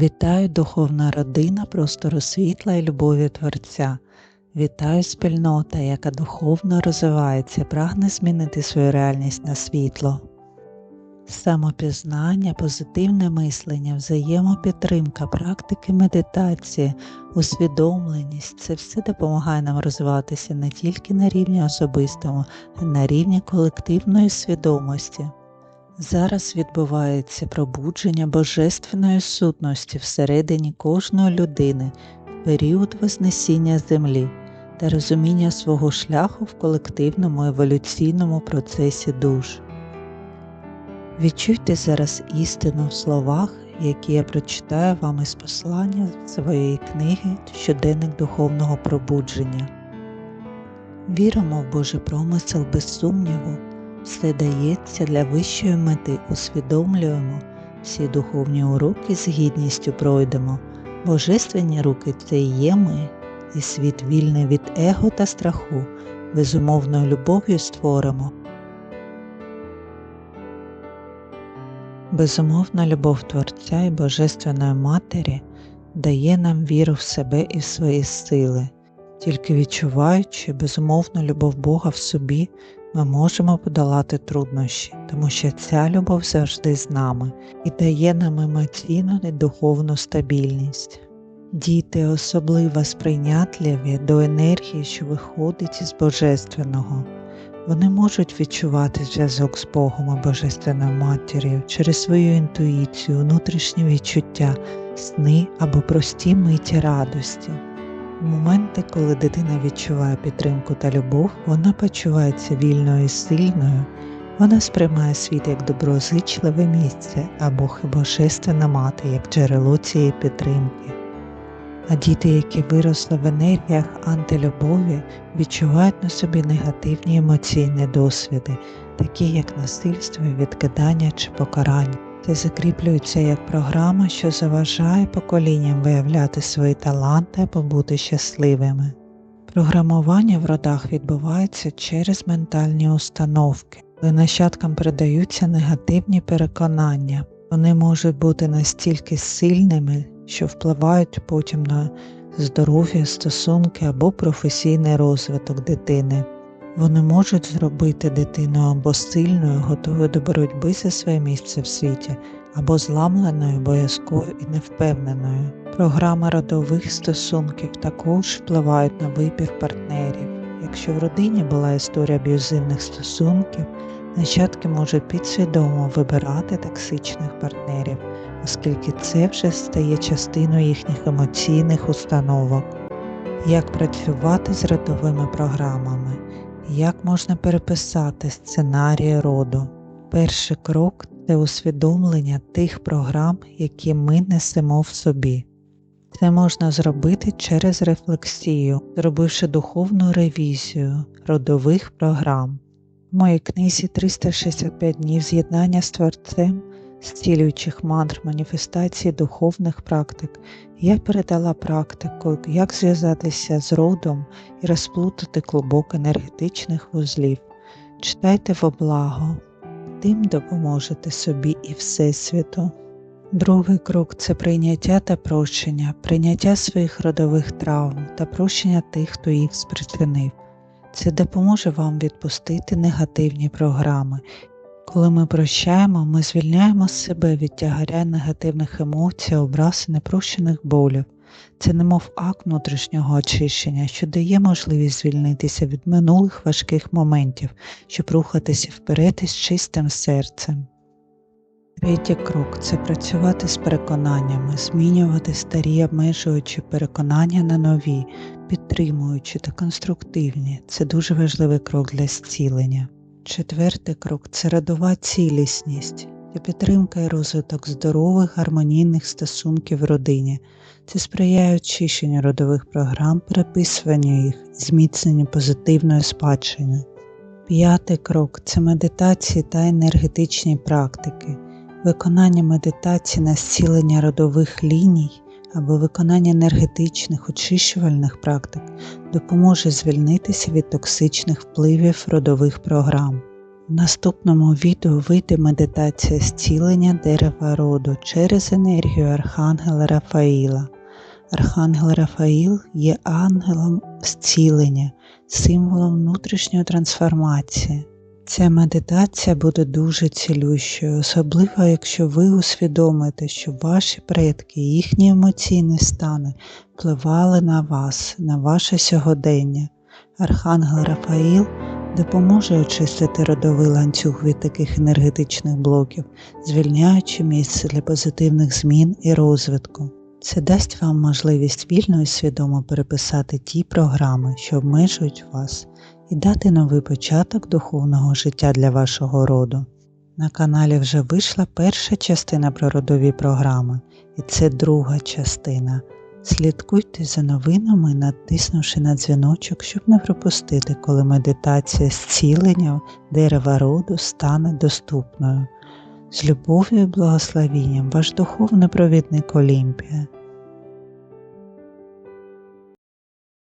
Вітаю духовна родина простору світла і любові Творця. Вітаю спільнота, яка духовно розвивається, прагне змінити свою реальність на світло. Самопізнання, позитивне мислення, взаємопідтримка, практики медитації, усвідомленість це все допомагає нам розвиватися не тільки на рівні особистому, а й на рівні колективної свідомості. Зараз відбувається пробудження божественної сутності всередині кожної людини в період Вознесіння землі та розуміння свого шляху в колективному еволюційному процесі душ. Відчуйте зараз істину в словах, які я прочитаю вам із послання своєї книги Щоденник духовного пробудження. Віримо в Божий промисел без сумніву все дається для вищої мети, усвідомлюємо, всі духовні уроки з гідністю пройдемо, божественні руки це є ми, і світ вільний від его та страху, безумовною любов'ю створимо. Безумовна любов Творця і Божественної Матері дає нам віру в себе і в свої сили, тільки відчуваючи безумовну любов Бога в собі, ми можемо подолати труднощі, тому що ця любов завжди з нами і дає нам емоційну і духовну стабільність. Діти особливо сприйнятливі до енергії, що виходить із Божественного. Вони можуть відчувати зв'язок з Богом і Божественною матір'ю через свою інтуїцію, внутрішні відчуття, сни або прості миті радості. Моменти, коли дитина відчуває підтримку та любов, вона почувається вільною і сильною, вона сприймає світ як доброзичливе місце а Бог Божественна мати як джерело цієї підтримки. А діти, які виросли в енергіях антилюбові, відчувають на собі негативні емоційні досвіди, такі як насильство, відкидання чи покарання. Це закріплюється як програма, що заважає поколінням виявляти свої таланти або бути щасливими. Програмування в родах відбувається через ментальні установки, коли нащадкам передаються негативні переконання. Вони можуть бути настільки сильними, що впливають потім на здоров'я, стосунки або професійний розвиток дитини. Вони можуть зробити дитину або сильною, готовою до боротьби за своє місце в світі, або зламленою, боязкою і невпевненою. Програми родових стосунків також впливають на вибір партнерів. Якщо в родині була історія аб'юзивних стосунків, нащадки можуть підсвідомо вибирати токсичних партнерів, оскільки це вже стає частиною їхніх емоційних установок. Як працювати з родовими програмами? Як можна переписати сценарії роду? Перший крок це усвідомлення тих програм, які ми несемо в собі. Це можна зробити через рефлексію, зробивши духовну ревізію родових програм. В моїй книзі 365 днів з'єднання з Творцем зцілюючих мантр маніфестації духовних практик, я передала практику, як зв'язатися з родом і розплутати клубок енергетичних вузлів. Читайте в облаго, тим допоможете собі і Всесвіту. Другий крок це прийняття та прощення, прийняття своїх родових травм та прощення тих, хто їх спричинив. Це допоможе вам відпустити негативні програми коли ми прощаємо, ми звільняємо себе від тягаря негативних емоцій, образ і непрощених болів. Це немов акт внутрішнього очищення, що дає можливість звільнитися від минулих важких моментів, щоб рухатися вперед із чистим серцем. Третій крок це працювати з переконаннями, змінювати старі обмежуючі переконання на нові, підтримуючи та конструктивні. Це дуже важливий крок для зцілення. Четвертий крок це родова цілісність, це підтримка і розвиток здорових гармонійних стосунків в родині, це сприяє очищенню родових програм, переписуванню їх, зміцненню позитивної спадщини. П'ятий крок це медитації та енергетичні практики, виконання медитації на зцілення родових ліній або виконання енергетичних очищувальних практик допоможе звільнитися від токсичних впливів родових програм. В наступному відео вийде медитація зцілення дерева роду через енергію Архангела Рафаїла. Архангел Рафаїл є ангелом зцілення, символом внутрішньої трансформації. Ця медитація буде дуже цілющою, особливо якщо ви усвідомите, що ваші предки, їхні емоційні стани впливали на вас, на ваше сьогодення. Архангел Рафаїл допоможе очистити родовий ланцюг від таких енергетичних блоків, звільняючи місце для позитивних змін і розвитку. Це дасть вам можливість вільно і свідомо переписати ті програми, що обмежують вас, і дати новий початок духовного життя для вашого роду. На каналі вже вийшла перша частина про родові програми, і це друга частина. Слідкуйте за новинами, натиснувши на дзвіночок, щоб не пропустити, коли медитація зцілення дерева роду стане доступною. З любов'ю і благословінням ваш духовний провідник Олімпія.